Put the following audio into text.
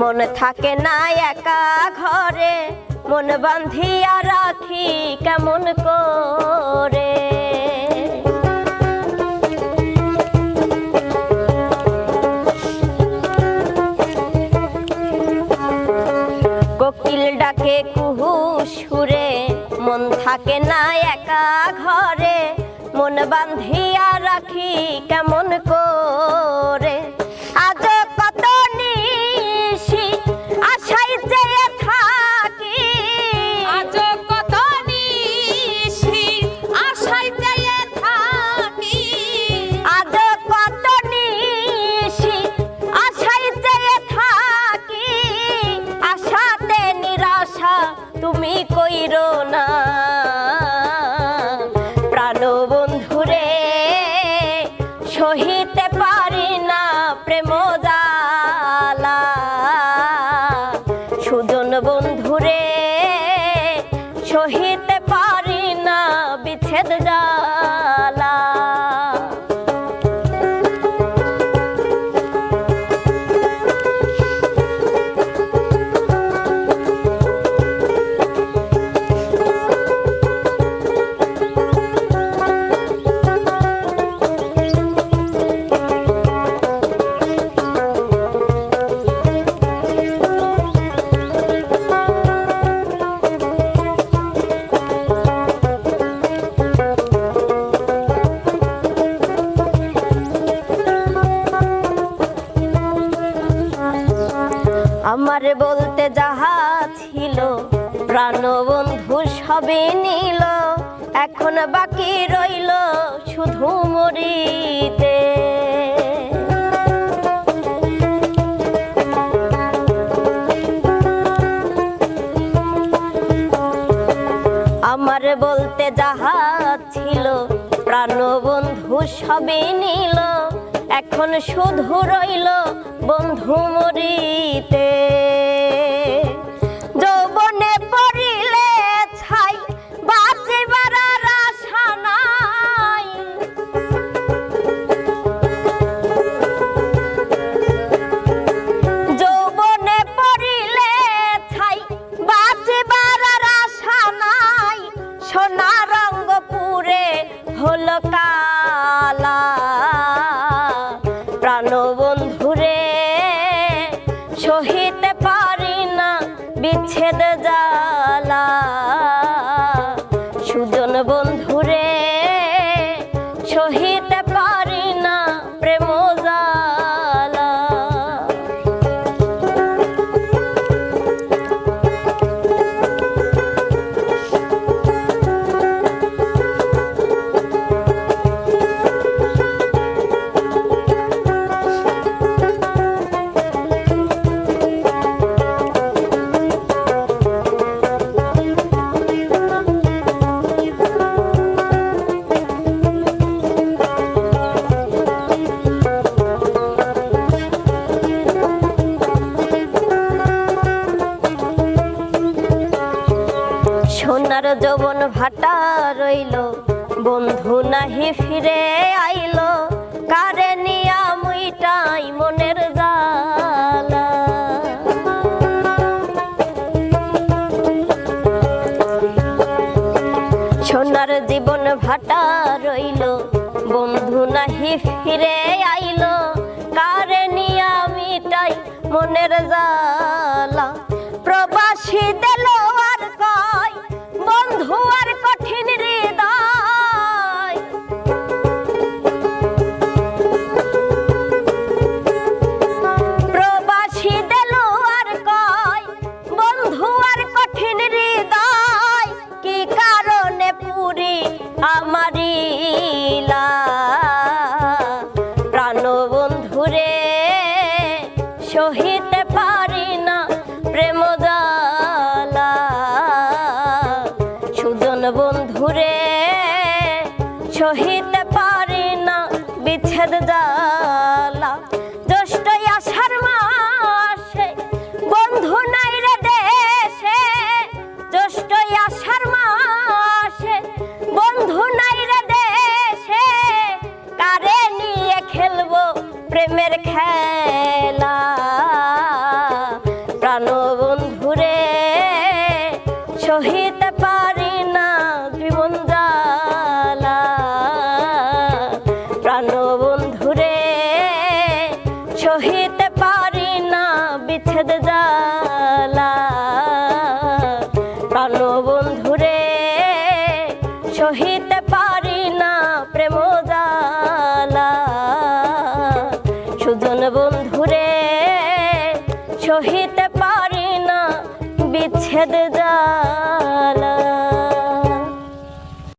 মন থাকে না একা ঘরে, মন বান্ধিয়া রাখি কেমন করে? কোকিল ডাকে কুহু সুরে, মন থাকে না একা ঘরে, মন বান্ধিয়া রাখি কেমন করে? সহিতে পারি না প্রেম জালা আমার বলতে যাহা ছিল প্রাণ বন্ধু সবে নিল। এখন বাকি রইল শুধু মরিতে আমার বলতে যাহা ছিল প্রাণ বন্ধু সবে নিল। এখন শুধু রইল বন্ধু মরিতে। যৌবনে পড়িলে ছাই, বাঁচিবার আশা নাই। যৌবনে পড়িলে ছাই, বাঁচিবার আশা নাই। সোনা বিচ্ছেদ জালা সোনার যৌবন ভাটা রইল। বন্ধু নাহি ফিরে আইল। কারে নিয়া মুইটাই মনের জালা সোনার জীবন ভাটা রইল। বন্ধু নাহি ফিরে আইল। কারে নিয়া মিটাই মনের জালা বন্ধুরে সহিতে পারি না প্রেম সুজন বন্ধুরে সহিতে পারি না বিচ্ছেদ জালা। দোষ্ট শর্মা মাসে প্রেমের খেলা। প্রাণ বন্ধুরে সহিতে পারি না জীবন জালা প্রাণ বিচ্ছেদ জালা